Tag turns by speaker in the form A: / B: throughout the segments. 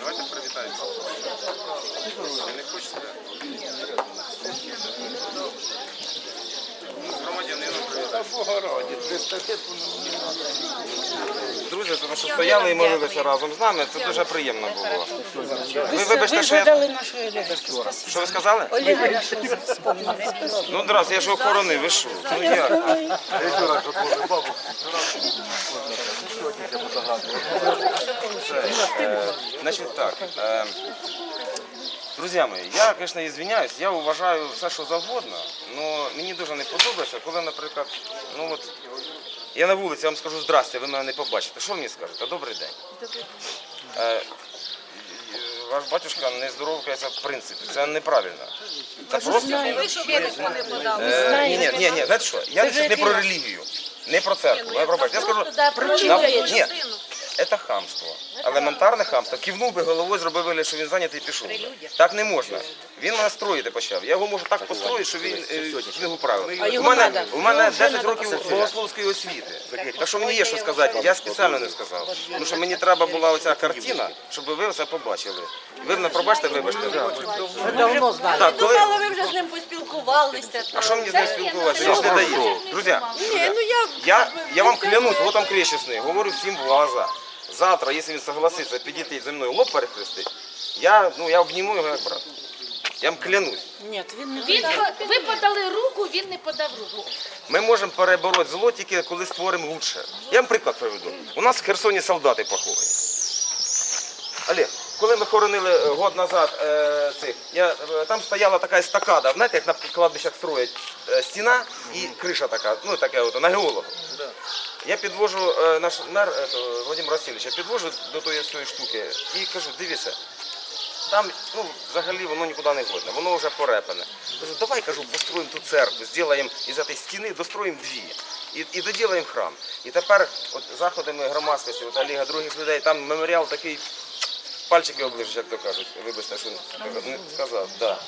A: Давайте привітаємо. Не хочете? Ну, з громадянином привітаємо. Друзі, тому що стояли і молилися разом з нами, це дуже приємно було. Ви вибачте, що я...
B: згадали нашого Олега.
A: Що ви сказали?
B: Олега вспомнили.
A: Ну, раз, я ж охорони, ви що? Ну як? Значить так. е, Друзі мої, я, звісно, извиняюсь, я вважаю все, що завгодно, але мені дуже не подобається, коли, наприклад, ну от я на вулиці я вам скажу здрасте, ви мене не побачите. Що ви мені скажете? Добрий день. Е, Ваш батюшка не здоровкається в принципі. Це неправильно. Це просто.
C: Ви що Велику не подали?
A: Е, Ні, ні, ні, ні, знаєте що? Я не про релігію, не про церкву. Я, пробачте, я скажу, на- ні, це хамство. Елементарне хамство. Кивнув би головою, зробив вигляд, що він зайнятий і пішов. би. Так не можна. Він мене строїти почав. Я його можу так построїти, що він е, книгу правил. У мене, у мене
B: Його
A: 10 років богословської освіти. Так що мені є що сказати. Я спеціально не сказав. Тому що мені треба була оця картина, щоб ви все побачили. Ви мене пробачте, вибачте.
B: Давно знаю.
A: Так, коли...
C: Думала, ви вже з ним поспілкувалися.
A: А що мені з ним спілкуватися? Я ж не даю. Друзі,
C: Ні, ну я...
A: я, я вам клянусь, вот там крещесний, говорю всім в глаза. Завтра, якщо він согласиться підійти зі мною лоб перехрестити, я, ну, я обніму його як брат. Я вам клянусь.
B: Ні, він не
D: Він ви подали руку, він не подав руку.
A: Ми можемо перебороти зло тільки коли створимо лучше. Я вам приклад приведу. У нас в Херсоні солдати поховані. Олег, коли ми хоронили е, год назад е, цих, я, е, там стояла така естакада, знаєте, як на кладбищах строять е, стіна і криша така, ну таке от, на геолога. Я підвожу е, наш мер е, то, Васильович, я підвожу до тої штуки і кажу, дивіться, там ну, взагалі воно нікуди не годне, воно вже порепане. Кажу, давай кажу, построїмо ту церкву, зробимо із цієї стіни, достроїмо дві. І, і доділаємо храм. І тепер от заходами громадськості, от Олега, других людей, там меморіал такий, пальчики оближеш, як то кажуть, вибачте, що не сказав. Да.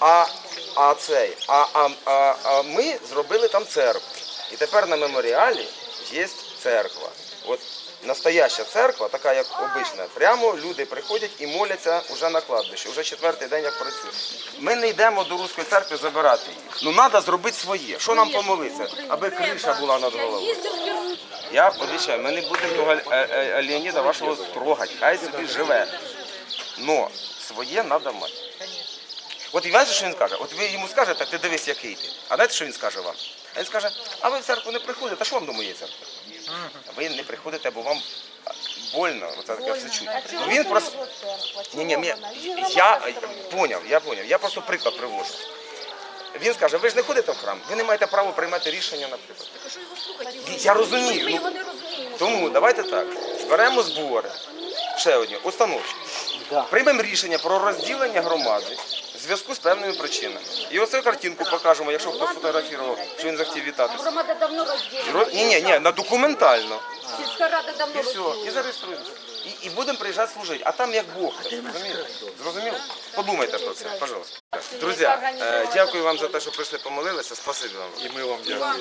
A: А, а цей, а, а, а, а ми зробили там церкву. І тепер на меморіалі є церква. От настояща церква, така як обична, прямо люди приходять і моляться вже на кладбищі, вже четвертий день як працює. Ми не йдемо до руської церкви забирати її. Ну треба зробити своє. Що нам помолитися? Аби криша була над головою. Я обіцяю, ми не будемо того Е- Е- Леоніда вашого трогати, хай собі живе. Но своє треба мати. От і знаєте, що він каже? От ви йому скажете, ти дивись, який ти. А знаєте, що він скаже вам? А він скаже, а ви в церкву не приходите, а що вам до моєї церкви? Ви не приходите, бо вам больно, оце таке все чути. Ну, Він просто. Ні, ні, ні, я поняв, я поняв. Я просто приклад привожу. Він скаже, ви ж не ходите в храм, ви не маєте права приймати рішення, наприклад.
C: Так що його слухати?
A: Я розумію.
C: Ми його не розуміємо.
A: тому давайте так. Зберемо збори. Ще одні, установчі. Приймемо рішення про розділення громади в зв'язку з певними причинами. І оцю картинку покажемо, якщо хтось фотографував, що він захотів вітатися.
C: Громада давно розділена.
A: Ні, ні, ні, на документально.
C: Сільська рада давно
A: І все, і зареєструємося. І, і будемо приїжджати служити. А там як Бог. Зрозуміли? Зрозуміло? Подумайте про це, пожалуйста. Друзі, е, дякую вам за те, що прийшли помолилися. Спасибі вам.
E: І ми вам дякуємо.